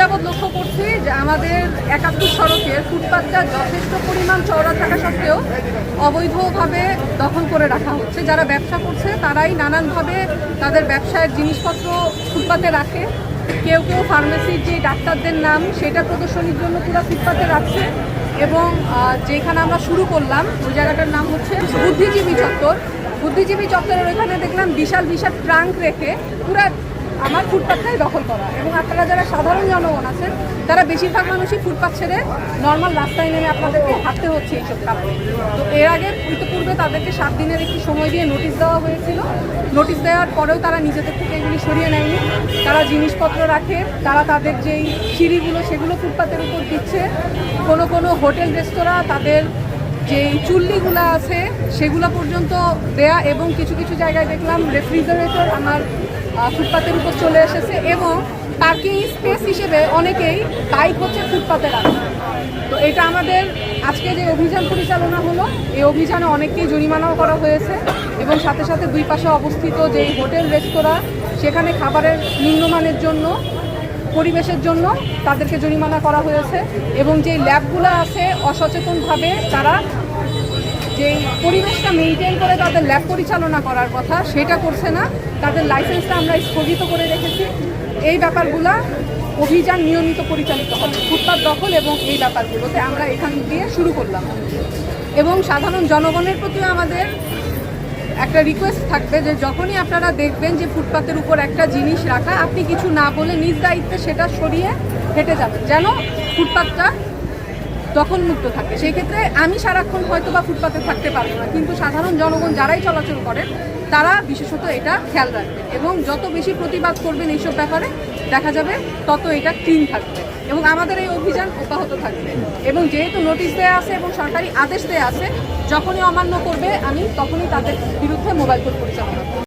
যাবৎ লক্ষ্য করছি যে আমাদের একাত্তর সড়কের ফুটপাতটা যথেষ্ট পরিমাণ চওড়া থাকা সত্ত্বেও অবৈধভাবে দখল করে রাখা হচ্ছে। যারা ব্যবসা করছে, তারাই নানানভাবে তাদের ব্যবসায়ের জিনিসপত্র ফুটপাতে রাখে। কেউ কেউ ফার্মেসির যে ডাক্তারদের নাম, সেটা প্রদর্শনীর জন্য পুরো ফুটপাতে রাখছে। এবং যেখানে আমরা শুরু করলাম, ওই জায়গাটার নাম হচ্ছে বুদ্ধিজীবী চত্বর। বুদ্ধিজীবী চত্বরের ওইখানে দেখলাম বিশাল বিশাল ট্রাঙ্ক রেখে পুরা আমার ফুটপাথটাই দখল করা। এবং আপনারা যারা সাধারণ জনগণ আছেন, তারা বেশিরভাগ মানুষই ফুটপাথ ছেড়ে নর্মাল রাস্তায় নেমে আপনাদেরকে হাঁটতে হচ্ছে এইসব কারণে। তো এর আগে ইতিপূর্বে তাদেরকে সাত দিনের একটি সময় দিয়ে নোটিশ দেওয়া হয়েছিল। নোটিশ দেওয়ার পরেও তারা নিজেদের থেকে এগুলি সরিয়ে নেয়নি। তারা জিনিসপত্র রাখে, তারা তাদের যেই সিঁড়িগুলো, সেগুলো ফুটপাথের উপর দিচ্ছে। কোনো কোনো হোটেল, রেস্তোরাঁ তাদের যে চুল্লিগুলো আছে, সেগুলো পর্যন্ত দেয়া এবং কিছু কিছু জায়গায় দেখলাম রেফ্রিজারেটর আমার ফুটপাতের উপর চলে এসেছে এবং পার্কিং স্পেস হিসেবে অনেকেই বাইক হচ্ছে ফুটপাতে রাখে। তো এটা আমাদের আজকে যে অভিযান পরিচালনা হলো, এই অভিযানে অনেককেই জরিমানাও করা হয়েছে এবং সাথে সাথে দুই পাশে অবস্থিত যেই হোটেল, রেস্তোরাঁ, সেখানে খাবারের নিম্নমানের জন্য পরিবেশের জন্য তাদেরকে জরিমানা করা হয়েছে এবং যে ল্যাবগুলো আছে অসচেতনভাবে তারা যে পরিবেশটা মেনটেন করে তাদের ল্যাব পরিচালনা করার কথা, সেটা করছে না। তাদের লাইসেন্সটা আমরা স্থগিত করে রেখেছি। এই ব্যাপারগুলা অভিযান নিয়মিত পরিচালিত হবে। ফুটপাত দখল এবং এই ব্যাপারগুলোতে আমরা এখান দিয়ে শুরু করলাম। এবং সাধারণ জনগণের প্রতিও আমাদের একটা রিকোয়েস্ট থাকবে যে যখনই আপনারা দেখবেন যে ফুটপাতের উপর একটা জিনিস রাখা, আপনি কিছু না বলে নিজ দায়িত্বে সেটা সরিয়ে হেঁটে যাবেন। যেন ফুটপাতটা দখলমুক্ত থাকে। সেই ক্ষেত্রে আমি সারাক্ষণ হয়তো বা ফুটপাতে থাকতে পারব না, কিন্তু সাধারণ জনগণ যারাই চলাচল করেন তারা বিশেষত এটা খেয়াল রাখবে। এবং যত বেশি প্রতিবাদ করবেন এইসব ব্যাপারে, দেখা যাবে তত এটা ক্লিন থাকবে। এবং আমাদের এই অভিযান অব্যাহত থাকবে। এবং যেহেতু নোটিশ দেওয়া আছে এবং সরকারি আদেশ দেওয়া আছে, যখনই অমান্য করবে, আমি তখনই তাদের বিরুদ্ধে মোবাইল ফোন পরিচালনা করব।